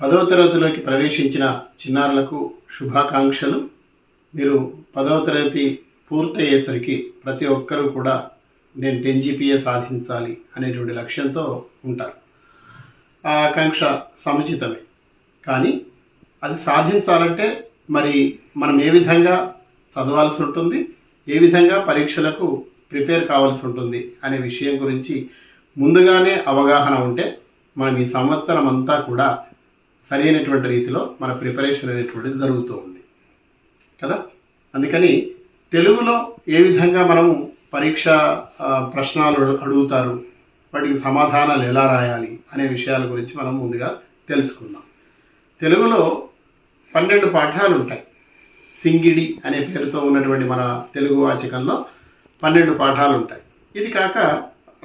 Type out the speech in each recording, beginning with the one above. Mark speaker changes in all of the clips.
Speaker 1: పదవ తరగతిలోకి ప్రవేశించిన చిన్నారులకు శుభాకాంక్షలు. మీరు పదవ తరగతి పూర్తయ్యేసరికి ప్రతి ఒక్కరూ కూడా నేను టెన్ జీపీఏ సాధించాలి అనేటువంటి లక్ష్యంతో ఉంటారు. ఆ ఆకాంక్ష సముచితమే. కానీ అది సాధించాలంటే మరి మనం ఏ విధంగా చదవాల్సి ఉంటుంది ఏ విధంగా పరీక్షలకు ప్రిపేర్ కావాల్సి ఉంటుంది అనే విషయం గురించి ముందుగానే అవగాహన ఉంటే మనం ఈ సంవత్సరం అంతా కూడా సరైనటువంటి రీతిలో మన ప్రిపరేషన్ అనేటువంటిది జరుగుతూ ఉంది. కదా? అందుకని తెలుగులో ఏ విధంగా మనము పరీక్ష ప్రశ్నలు అడు- అడుగుతారు వాటికి సమాధానాలు ఎలా రాయాలి అనే విషయాల గురించి మనం ముందుగా తెలుసుకుందాం. తెలుగులో పన్నెండు పాఠాలు ఉంటాయి. సింగిడి అనే పేరుతో ఉన్నటువంటి మన తెలుగు వాచకంలో పన్నెండు పాఠాలు ఉంటాయి. ఇది కాక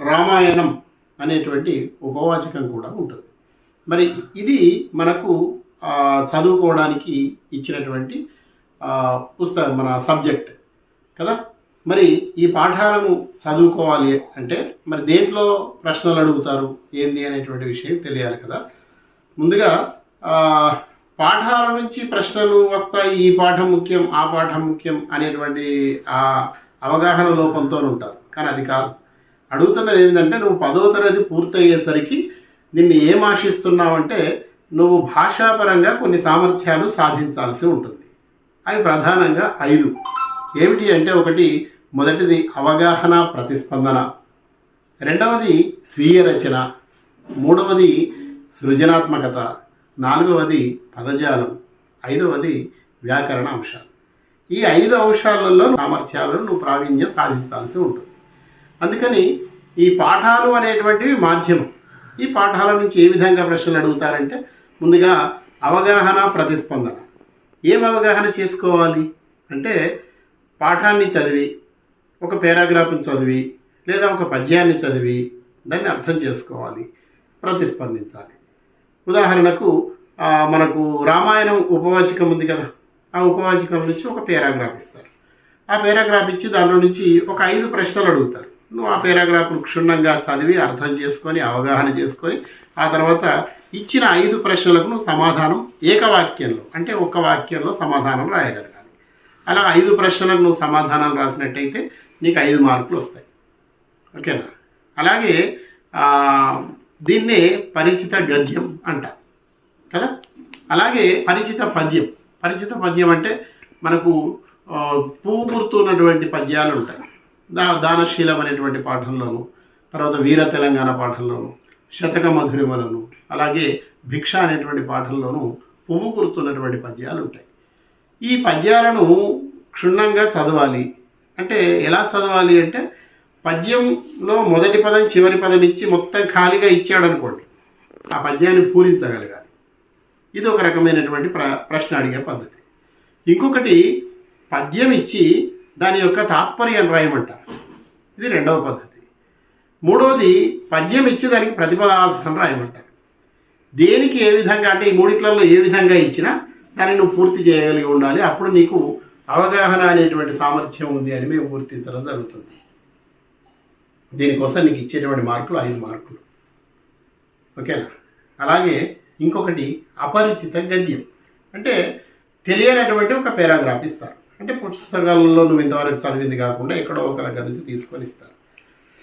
Speaker 1: రామాయణం అనేటువంటి ఉపవాచకం కూడా ఉంటుంది. మరి ఇది మనకు చదువుకోవడానికి ఇచ్చినటువంటి పుస్తకం మన సబ్జెక్ట్ కదా? మరి ఈ పాఠాలను చదువుకోవాలి అంటే మరి దేంట్లో ప్రశ్నలు అడుగుతారు ఏంది అనేటువంటి విషయం తెలియాలి కదా? ముందుగా పాఠాల నుంచి ప్రశ్నలు వస్తాయి ఈ పాఠం ముఖ్యం ఆ పాఠం ముఖ్యం అనేటువంటి ఆ అవగాహన లోపంతో ఉంటారు. కానీ అది కాదు. అడుగుతున్నది ఏంటంటే నువ్వు పదో తరగతి పూర్తయ్యేసరికి నిన్ను ఏం ఆశిస్తున్నావంటే నువ్వు భాషాపరంగా కొన్ని సామర్థ్యాలు సాధించాల్సి ఉంటుంది. అవి ప్రధానంగా ఐదు. ఏమిటి అంటే ఒకటి మొదటిది అవగాహన ప్రతిస్పందన. రెండవది స్వీయ రచన. మూడవది సృజనాత్మకత. నాలుగవది పదజాలం. ఐదవది వ్యాకరణ అంశాలు. ఈ ఐదు అంశాలలో సామర్థ్యాలను నువ్వు ప్రావీణ్యం సాధించాల్సి ఉంటుంది. అందుకని ఈ పాఠాలు అనేటువంటివి మాధ్యమం. ఈ పాఠాల నుంచి ఏ విధంగా ప్రశ్నలు అడుగుతారంటే ముందుగా అవగాహన ప్రతిస్పందన. ఏం అవగాహన చేసుకోవాలి? అంటే పాఠాన్ని చదివి ఒక పారాగ్రాఫ్ని చదివి లేదా ఒక పద్యాన్ని చదివి దాన్ని అర్థం చేసుకోవాలి ప్రతిస్పందించాలి. ఉదాహరణకు మనకు రామాయణం ఉపవాచకం ఉంది కదా ఆ ఉపవాచకం నుంచి ఒక పారాగ్రాఫ్ ఇస్తారు. ఆ పారాగ్రాఫ్ ఇచ్చి దానిలో నుంచి ఒక ఐదు ప్రశ్నలు అడుగుతారు. నువ్వు ఆ పేరాగ్రాఫ్ను క్షుణ్ణంగా చదివి అర్థం చేసుకొని అవగాహన చేసుకొని ఆ తర్వాత ఇచ్చిన ఐదు ప్రశ్నలకు నువ్వు సమాధానం ఏకవాక్యంలో అంటే ఒక్క వాక్యంలో సమాధానం రాయగలగాలి. అలా ఐదు ప్రశ్నలకు నువ్వు సమాధానం రాసినట్టయితే నీకు ఐదు మార్కులు వస్తాయి. ఓకేనా? అలాగే దీన్నే పరిచిత గద్యం అంట. కదా? అలాగే పరిచిత పద్యం. పరిచిత పద్యం అంటే మనకు పూపుర్తున్నటువంటి పద్యాలు ఉంటాయి. దా దానశీలం అనేటువంటి పాఠంలోను తర్వాత వీర తెలంగాణ పాఠంలోను శతక మధురిమలను అలాగే భిక్ష అనేటువంటి పాఠంలోను పువ్వు గుర్తున్నటువంటి పద్యాలు ఉంటాయి. ఈ పద్యాలను క్షుణ్ణంగా చదవాలి. అంటే ఎలా చదవాలి అంటే పద్యంలో మొదటి పదం చివరి పదం ఇచ్చి మొత్తం ఖాళీగా ఇచ్చాడు అనుకోండి ఆ పద్యాన్ని పూరించగలగాలి. ఇది ఒక రకమైనటువంటి ప్ర ప్రశ్న అడిగే పద్ధతి. ఇంకొకటి పద్యం ఇచ్చి దాని యొక్క తాత్పర్యం రాయమంటారు. ఇది రెండవ పద్ధతి. మూడవది పద్యం ఇచ్చి దానికి ప్రతిపదార్థం రాయమంటారు. దేనికి ఏ విధంగా అంటే ఈ మూడిట్లలో ఏ విధంగా ఇచ్చినా దాన్ని నువ్వు పూర్తి చేయగలిగి ఉండాలి. అప్పుడు నీకు అవగాహన అనేటువంటి సామర్థ్యం ఉంది అని మేము గుర్తించడం జరుగుతుంది. దీనికోసం నీకు ఇచ్చేటువంటి మార్కులు ఐదు మార్కులు. ఓకేనా? అలాగే ఇంకొకటి అపరిచిత గద్యం. అంటే తెలియనటువంటి ఒక పారాగ్రాఫ్ ఇస్తారు. అంటే పుస్తకాలలో నువ్వు ఇంతవరకు చదివింది కాకుండా ఎక్కడో ఒక దగ్గర నుంచి తీసుకొని ఇస్తారు.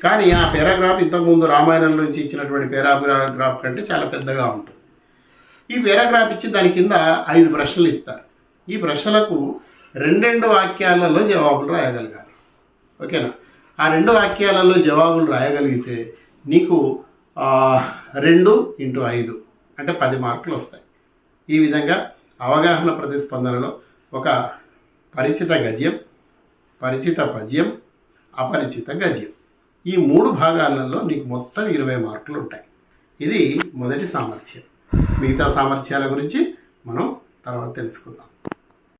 Speaker 1: కానీ ఆ పేరాగ్రాఫ్ ఇంతకుముందు రామాయణం నుంచి ఇచ్చినటువంటి పేరాగ్రాఫ్ కంటే చాలా పెద్దగా ఉంటుంది. ఈ పేరాగ్రాఫ్ ఇచ్చి దాని కింద ఐదు ప్రశ్నలు ఇస్తారు. ఈ ప్రశ్నలకు రెండెండు వాక్యాలలో జవాబులు రాయగలగాలి. ఓకేనా? ఆ రెండు వాక్యాలలో జవాబులు రాయగలిగితే నీకు రెండు ఇంటూ ఐదు అంటే పది మార్కులు వస్తాయి. ఈ విధంగా అవగాహన ప్రతిస్పందనలో ఒక పరిచిత గద్యం పరిచిత పద్యం అపరిచిత గద్యం. ఈ మూడు భాగాలలో నీకు మొత్తం ఇరవై మార్కులు ఉంటాయి. ఇది మొదటి సామర్థ్యం. మిగతా సామర్థ్యాల గురించి మనం తర్వాత తెలుసుకుందాం.